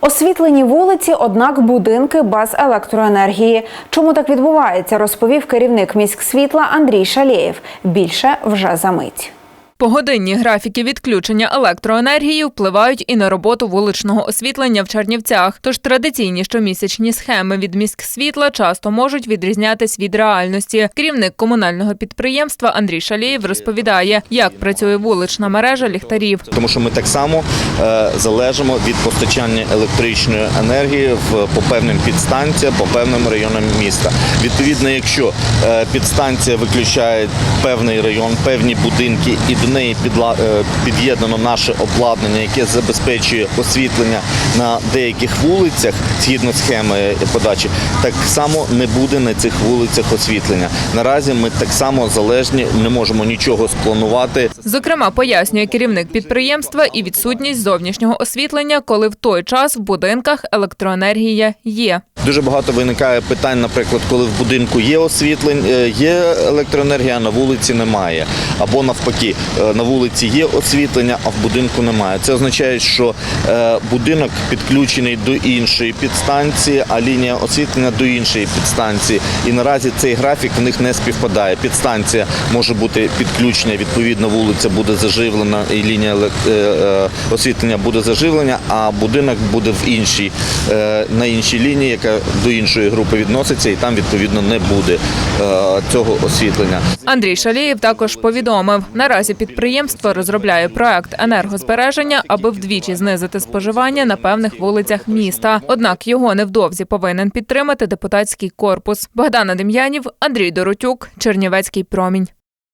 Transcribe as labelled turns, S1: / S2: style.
S1: Освітлені вулиці, однак будинки без електроенергії. Чому так відбувається, розповів керівник міськсвітла Андрій Шалєєв. Більше вже за мить.
S2: Погодинні графіки відключення електроенергії впливають і на роботу вуличного освітлення в Чернівцях. Тож традиційні щомісячні схеми від міськсвітла часто можуть відрізнятись від реальності. Керівник комунального підприємства Андрій Шалєєв розповідає, як працює вулична мережа ліхтарів.
S3: тому що ми так само е, залежимо від постачання електричної енергії в по певним підстанціям, по певним районам міста. Відповідно, якщо е, підстанція виключає певний район, певні будинки, і до неї е, під'єднано наше обладнання, яке забезпечує освітлення на деяких вулицях згідно схеми подачі, так само не буде на цих вулицях освітлення. Наразі ми так само залежні, не можемо нічого спланувати.
S2: Зокрема, пояснює керівник підприємства і відсутність зовнішнього освітлення, коли в той час в будинках електроенергія є.
S3: Дуже багато виникає питань, наприклад, коли в будинку є освітлення, е, є електроенергія, а на вулиці немає. Або навпаки, на вулиці є освітлення, а в будинку немає. Це означає, що е, будинок підключений до іншої підстанції, а лінія освітлення до іншої підстанції. І наразі цей графік в них не співпадає. Підстанція може бути підключена, відповідно, вулиця буде заживлена, і лінія е, е, освітлення буде заживлена, а будинок буде в іншій, е, на іншій лінії, яка до іншої групи відноситься, і там відповідно не буде е, цього освітлення.
S2: Андрій Шалєєв також повідомив, наразі підприємство розробляє проект енергозбереження, аби вдвічі знизити споживання на певних вулицях міста. Однак його невдовзі повинен підтримати депутатський корпус. Богдана Дем'янів, Андрій Доротюк, Чернівецький промінь.